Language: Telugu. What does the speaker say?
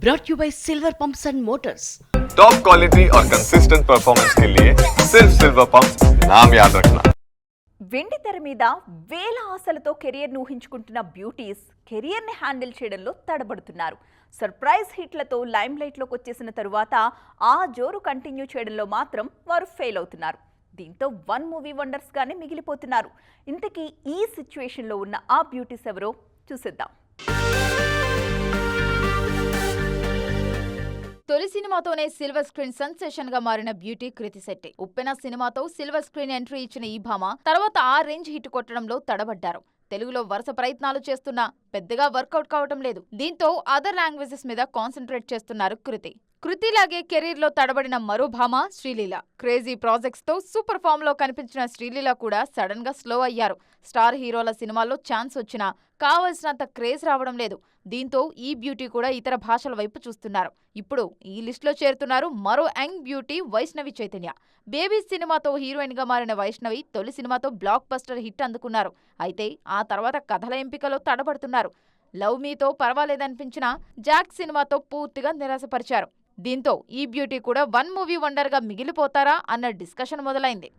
brought to you by Silver Pumps and Motors. Top quality और कंसिस्टेंट परफॉर्मेंस के लिए सिर्फ सिल्वर पंप नाम याद रखना వెండి తెర మీద వేల ఆశలతో కెరియర్ను ఊహించుకుంటున్న బ్యూటీస్ కెరియర్ని హ్యాండిల్ చేయడంలో తడబడుతున్నారు సర్ప్రైజ్ హిట్లతో లైమ్ లైట్లోకి వచ్చేసిన తరువాత ఆ జోరు కంటిన్యూ చేయడంలో మాత్రం వారు ఫెయిల్ అవుతున్నారు దీంతో వన్ మూవీ వండర్స్గానే మిగిలిపోతున్నారు ఇంతకీ ఈ సిచ్యువేషన్లో ఉన్న ఆ బ్యూటీస్ ఎవరో చూసేద్దాం తొలి సినిమాతోనే సిల్వర్ స్క్రీన్ సెన్సేషన్గా మారిన బ్యూటీ కృతి శెట్టి. ఉప్పెన సినిమాతో సిల్వర్ స్క్రీన్ ఎంట్రీ ఇచ్చిన ఈ భామ తర్వాత ఆ రేంజ్ హిట్ కొట్టడంలో తడబడ్డారు. తెలుగులో వరుస ప్రయత్నాలు చేస్తున్నా పెద్దగా వర్కౌట్ కావటం లేదు. దీంతో అదర్ లాంగ్వేజెస్ మీద కాన్సన్ట్రేట్ చేస్తున్నారు కృతి. కృతిలాగే కెరీర్లో తడబడిన మరో భామ శ్రీలీల. క్రేజీ ప్రాజెక్ట్స్తో సూపర్ ఫామ్లో కనిపించిన శ్రీలీల కూడా సడన్గా స్లో అయ్యారు. స్టార్ హీరోల సినిమాల్లో ఛాన్స్ వచ్చినా కావలసినంత క్రేజ్ రావడం లేదు. దీంతో ఈ బ్యూటీ కూడా ఇతర భాషల వైపు చూస్తున్నారు. ఇప్పుడు ఈ లిస్టులో చేరుతున్నారు మరో young beauty Vaishnavi Chaitanya. Baby సినిమాతో హీరోయిన్గా మారిన వైష్ణవి తొలి సినిమాతో బ్లాక్ బస్టర్ హిట్ అందుకున్నారు. అయితే ఆ తర్వాత కథల ఎంపికలో తడబడుతున్నారు. లవ్ మీతో పర్వాలేదనిపించిన జాక్ సినిమాతో పూర్తిగా నిరాశపరిచారు. దీంతో ఈ బ్యూటీ కూడా వన్ మూవీ వండర్గా మిగిలిపోతారా అన్న డిస్కషన్ మొదలైంది.